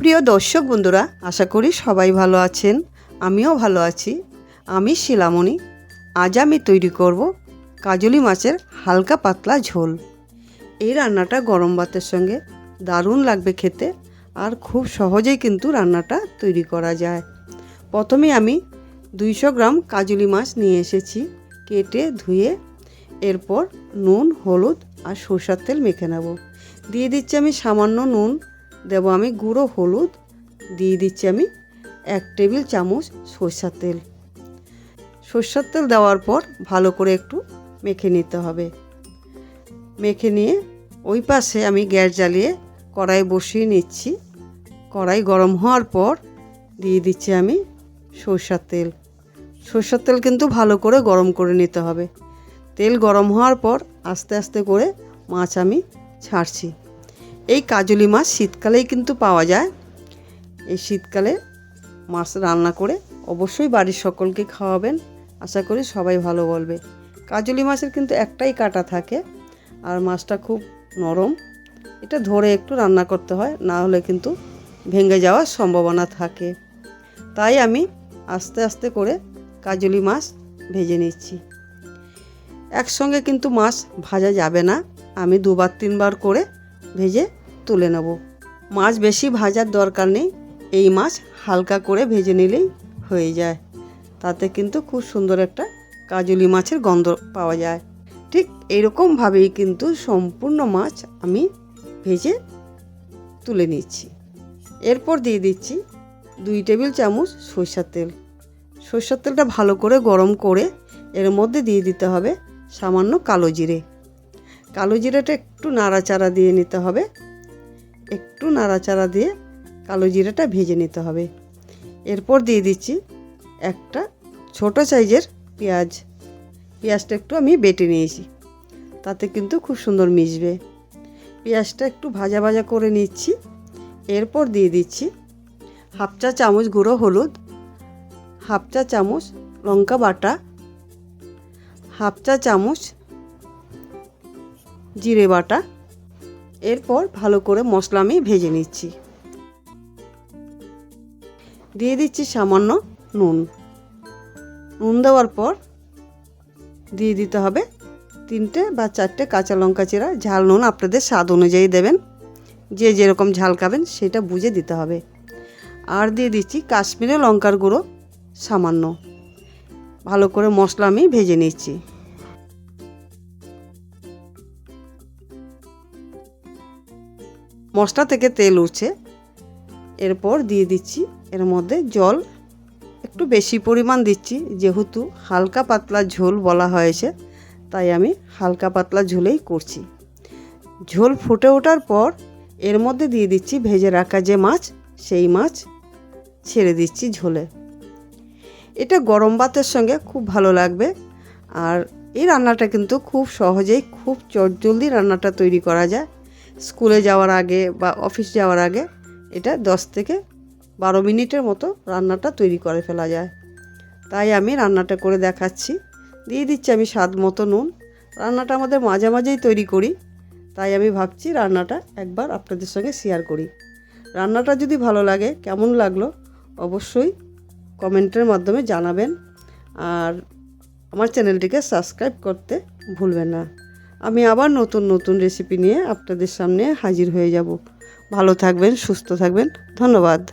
প্রিয় দর্শক বন্ধুরা, আশা করি সবাই ভালো আছেন। আমিও ভালো আছি। আমি শিলামণি। আজ আমি তৈরি করব কাজলি মাছের হালকা পাতলা ঝোল। এই রান্নাটা গরম ভাতের সঙ্গে দারুণ লাগবে খেতে আর খুব সহজেই কিন্তু রান্নাটা তৈরি করা যায়। প্রথমে আমি দুইশো গ্রাম কাজলি মাছ নিয়ে এসেছি কেটে ধুয়ে। এরপর নুন, হলুদ আর সরষার তেল মেখে নেব। দিয়ে দিচ্ছি আমি সামান্য নুন দেবো আমি গুঁড়ো হলুদ, দিয়ে দিচ্ছি আমি এক টেবিল চামচ সরষার তেল। সরষার তেল দেওয়ার পর ভালো করে একটু মেখে নিতে হবে। মেখে নিয়ে ওই পাশে আমি গ্যাস জ্বালিয়ে কড়াই বসিয়ে নিচ্ছি। কড়াই গরম হওয়ার পর দিয়ে দিচ্ছি আমি সরষার তেল। সরষার তেল কিন্তু ভালো করে গরম করে নিতে হবে। তেল গরম হওয়ার পর আস্তে আস্তে করে মাছ আমি ছাড়ছি। এই কাজলি মাছ শীতকালেই কিন্তু পাওয়া যায়। এই শীতকালে মাছ রান্না করে অবশ্যই বাড়ির সকলকে খাওয়াবেন। আশা করি সবাই ভালো বলবে। কাজলি মাছের কিন্তু একটাই কাটা থাকে আর মাছটা খুব নরম। এটা ধরে একটু রান্না করতে হয়, না হলে কিন্তু ভেঙে যাওয়ার সম্ভাবনা থাকে। তাই আমি আস্তে আস্তে করে কাজলি মাছ ভেজে নিচ্ছি। একসঙ্গে কিন্তু মাছ ভাজা যাবে না। আমি দুবার তিনবার করে ভেজে তুলে নেব। মাছ বেশি ভাজার দরকার নেই। এই মাছ হালকা করে ভেজে নিলেই হয়ে যায়। তাতে কিন্তু খুব সুন্দর একটা কাজলি মাছের গন্ধ পাওয়া যায়। ঠিক এরকমভাবেই কিন্তু সম্পূর্ণ মাছ আমি ভেজে তুলে নিচ্ছি। এরপর দিয়ে দিচ্ছি দুই টেবিল চামচ সরষার তেল। সরষের তেলটা ভালো করে গরম করে এর মধ্যে দিয়ে দিতে হবে সামান্য কালো জিরে। কালো জিরেটা একটু নাড়াচাড়া দিয়ে নিতে হবে। একটু নাড়াচাড়া দিয়ে কালো জিরাটা ভেজে নিতে হবে। এরপর দিয়ে দিচ্ছি একটা ছোট সাইজের পেঁয়াজ। পেঁয়াজটা একটু আমি বেটে নিয়েছি, তাতে কিন্তু খুব সুন্দর মিশবে। পেঁয়াজটা একটু ভাজা ভাজা করে নিচ্ছি। এরপর দিয়ে দিচ্ছি হাফ চা চামচ গুঁড়ো হলুদ, হাফ চা চামচ লঙ্কা বাটা, হাফ চা চামচ জিরে বাটা এরপর ভালো করে মশলা আমি ভেজে নিচ্ছি। দিয়ে দিচ্ছি সামান্য নুন। নুন দেওয়ার পর দিয়ে দিতে হবে তিনটে বা চারটে কাঁচা লঙ্কা চেরা। ঝাল নুন আপনাদের স্বাদ অনুযায়ী দেবেন। যে যেরকম ঝাল খাবেন সেটা বুঝে দিতে হবে। আর দিয়ে দিচ্ছি কাশ্মীরে লঙ্কার গুঁড়ো সামান্য। ভালো করে মশলা আমি ভেজে নিচ্ছি। মশলা থেকে তেল উঠছে। এরপর দিয়ে দিচ্ছি, এর মধ্যে জল। একটু বেশি পরিমাণ দিচ্ছি, যেহেতু হালকা পাতলা ঝোল বলা হয়েছে, তাই আমি হালকা পাতলা ঝোলেই করছি। ঝোল ফুটে ওঠার পর এর মধ্যে দিয়ে দিচ্ছি ভেজে রাখা যে মাছ, সেই মাছ ছেড়ে দিচ্ছি ঝোলে। এটা গরম ভাতের সঙ্গে খুব ভালো লাগবে, আর এই রান্নাটা কিন্তু খুব সহজেই, খুব চটজলদি রান্নাটা তৈরি করা যায়। স্কুলে যাওয়ার আগে বা অফিস যাওয়ার আগে এটা দশ থেকে বারো মিনিটের মতো রান্নাটা তৈরি করে ফেলা যায়। তাই আমি রান্নাটা করে দেখাচ্ছি। দিয়ে দিচ্ছি আমি স্বাদ মতো নুন। রান্নাটা আমাদের মাঝে মাঝেই তৈরি করি। তাই আমি ভাবছি রান্নাটা একবার আপনাদের সঙ্গে শেয়ার করি। রান্নাটা যদি ভালো লাগে, কেমন লাগল, অবশ্যই কমেন্টের মাধ্যমে জানাবেন। আর আমার চ্যানেলটিকে সাবস্ক্রাইব করতে ভুলবেন না। আমি আবার নতুন নতুন রেসিপি নিয়ে আপনাদের সামনে হাজির হয়ে যাব। ভালো থাকবেন, সুস্থ থাকবেন। ধন্যবাদ।